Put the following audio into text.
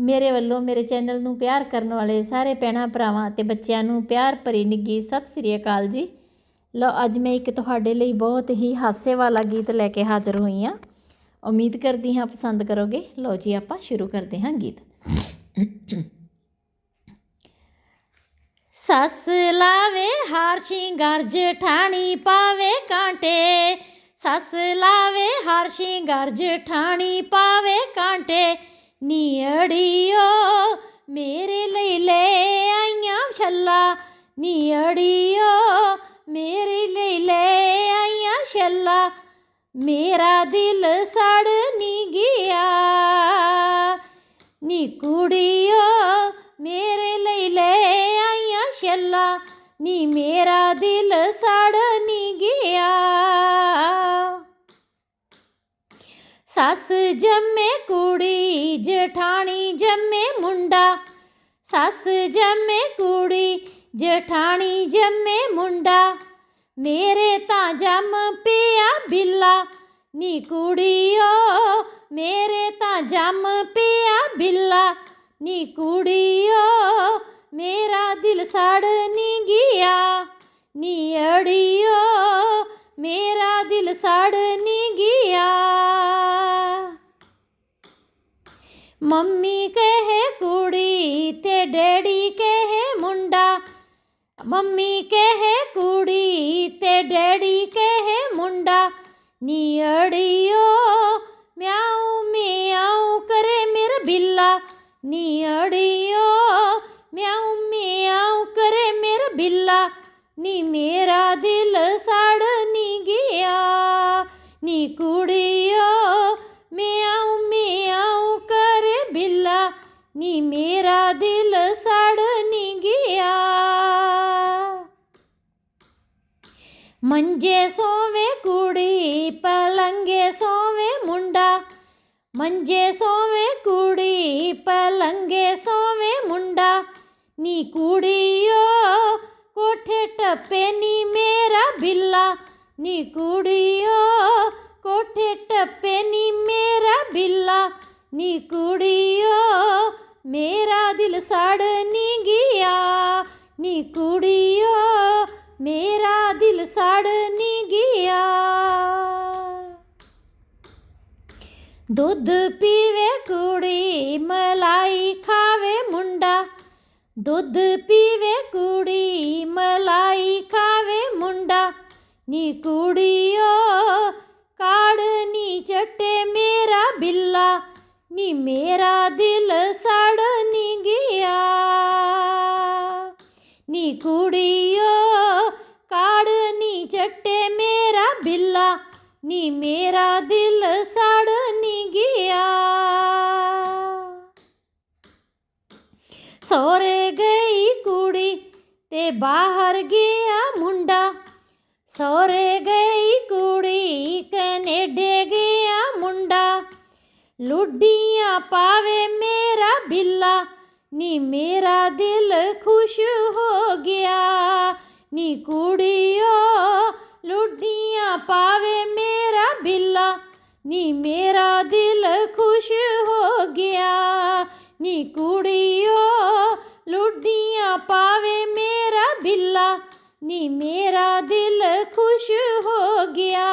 ਮੇਰੇ ਵੱਲੋਂ ਮੇਰੇ ਚੈਨਲ ਨੂੰ ਪਿਆਰ ਕਰਨ ਵਾਲੇ ਸਾਰੇ ਭੈਣਾਂ, ਭਰਾਵਾਂ ਅਤੇ ਬੱਚਿਆਂ ਨੂੰ ਪਿਆਰ ਭਰੀ ਨਿੱਘੀ ਸਤਿ ਸ੍ਰੀ ਅਕਾਲ ਜੀ। ਲਓ, ਅੱਜ ਮੈਂ ਇੱਕ ਤੁਹਾਡੇ ਲਈ ਬਹੁਤ ਹੀ ਹਾਸੇ ਵਾਲਾ ਗੀਤ ਲੈ ਕੇ ਹਾਜ਼ਰ ਹੋਈ ਹਾਂ। ਉਮੀਦ ਕਰਦੀ ਹਾਂ ਪਸੰਦ ਕਰੋਗੇ। ਲਓ ਜੀ, ਆਪਾਂ ਸ਼ੁਰੂ ਕਰਦੇ ਹਾਂ ਗੀਤ। ਸੱਸ ਲਾਵੇ ਹਾਰ ਸ਼ਿੰਗਾਰ, ਜਠਾਣੀ ਪਾਵੇ ਕਾਂਟੇ। ਸੱਸ ਲਾਵੇ ਹਾਰ ਸ਼ਿੰਗਾਰ, ਜਠਾਣੀ ਪਾਵੇ ਕਾਂਟੇ। ਨੀੜੀਓ ਮੇਰੇ ਲਈ ਲੈ ਆਈਆਂ ਛੱਲਾ। ਨੀੜੀਓ ਮੇਰੇ ਲਈ ਲੈ ਆਈਆਂ ਛੱਲਾ। ਮੇਰਾ ਦਿਲ ਸੜ ਨਹੀਂ ਗਿਆ। ਨੀ ਕੁੜੀਓ ਮੇਰੇ ਲਈ ਲੈ ਆਈਆਂ ਛੱਲਾ। ਨੀ ਮੇਰਾ ਦਿਲ ਸੜ ਨੀ ਗਿਆ ਸੱਸ ਜੰਮੇ ਕੁੜੀ, ਜਠਾਣੀ ਜੰਮੇ ਮੁੰਡਾ। ਸੱਸ ਜੰਮੇ ਕੁੜੀ, ਜਠਾਣੀ ਜੰਮੇ ਮੁੰਡਾ। ਮੇਰੇ ਤਾਂ ਜੰਮ ਪਿਆ ਬਿੱਲਾ, ਨੀ ਕੁੜੀਓ ਮੇਰੇ ਤਾਂ ਜੰਮ ਪਿਆ ਬਿੱਲਾ। ਨੀ ਕੁੜੀਓ ਮੇਰਾ ਦਿਲ ਸੜ ਨੀ ਗਿਆ। ਨੀ ਅੜੀਓ ਮੇਰਾ ਦਿਲ ਸੜ ਨੀ ਗਿਆ। ਮੰਮੀ ਕਹੇ ਕੁੜੀ ਤੇ ਡੈਡੀ ਕਹੇ ਮੁੰਡਾ ਮੰਮੀ ਕਹੇ ਕੁੜੀ ਤੇ ਡੈਡੀ ਕਹੇ ਮੁੰਡਾ ਨੀ ਅੜੀਓ ਮਿਆਉ ਮਿਆਉ ਕਰੇ ਮੇਰਾ ਬਿੱਲਾ ਨੀ ਅੜੀਓ ਮਿਆਉ ਮਿਆਉ ਕਰੇ ਮੇਰਾ ਬਿੱਲਾ ਨੀ ਮੇਰਾ ਦਿਲ ਸੜ ਨੀ ਗਿਆ ਨੀ ਮੇਰਾ ਦਿਲ ਸੜ ਨੀ ਗਿਆ। ਮੰਜੇ ਸੋਵੇ ਕੁੜੀ ਪਲੰਗੇ ਸੋਵੇ ਮੁੰਡਾ। ਮੰਜੇ ਸੋਵੇ ਕੁੜੀ ਪਲੰਗੇ ਸੋਵੇ ਮੁੰਡਾ। ਨੀ ਕੁੜੀਓ ਕੋਠੇ ਟੱਪੇ ਨੀ ਮੇਰਾ ਬਿੱਲਾ। ਨੀ ਕੁੜੀਓ ਕੋਠੇ ਟੱਪੇ ਨੀ ਮੇਰਾ ਬਿੱਲਾ। ਨੀ ਕੁੜੀ ਮੇਰਾ ਦਿਲ ਸੜ ਨੀ ਗਿਆ, ਨੀ ਕੁੜੀਓ, ਮੇਰਾ ਦਿਲ ਸੜ ਨੀ ਗਿਆ। ਦੁੱਧ ਪੀਵੇ ਕੁੜੀ, ਮਲਾਈ ਖਾਵੇ ਮੁੰਡਾ। ਦੁੱਧ ਪੀਵੇ ਕੁੜੀ, ਮਲਾਈ ਖਾਵੇ ਮੁੰਡਾ। ਨੀ ਕੁੜੀਓ, ਕਾੜ ਨੀ ਚੱਟੇ ਮੇਰਾ ਬਿੱਲਾ। ਨੀ ਮੇਰਾ ਦਿਲ ਸੜ ਕੁੜੀਓ, ਕਾੜ ਨੀ ਚੱਟੇ ਮੇਰਾ ਬਿੱਲਾ, ਨੀ ਮੇਰਾ ਦਿਲ ਸੜ ਨੀ ਗਿਆ। ਸੋਰੇ ਗਈ ਕੁੜੀ ਤੇ ਬਾਹਰ ਗਿਆ ਮੁੰਡਾ, ਸੋਰੇ ਗਈ ਕੁੜੀ ਕੈਨੇਡੇ ਗਿਆ ਮੁੰਡਾ, ਲੁੱਡੀਆਂ ਪਾਵੇ ਮੇਰਾ ਬਿੱਲਾ ਨੀ ਮੇਰਾ ਦਿਲ ਖੁਸ਼ ਹੋ ਗਿਆ, ਨੀ ਕੁੜੀਓ ਲੁੱਡੀਆਂ ਪਾਵੇ ਮੇਰਾ ਬਿੱਲਾ, ਨੀ ਮੇਰਾ ਦਿਲ ਖੁਸ਼ ਹੋ ਗਿਆ, ਨੀ ਕੁੜੀਓ ਲੁੱਡੀਆਂ ਪਾਵੇ ਮੇਰਾ ਬਿੱਲਾ, ਨੀ ਮੇਰਾ ਦਿਲ ਖੁਸ਼ ਹੋ ਗਿਆ।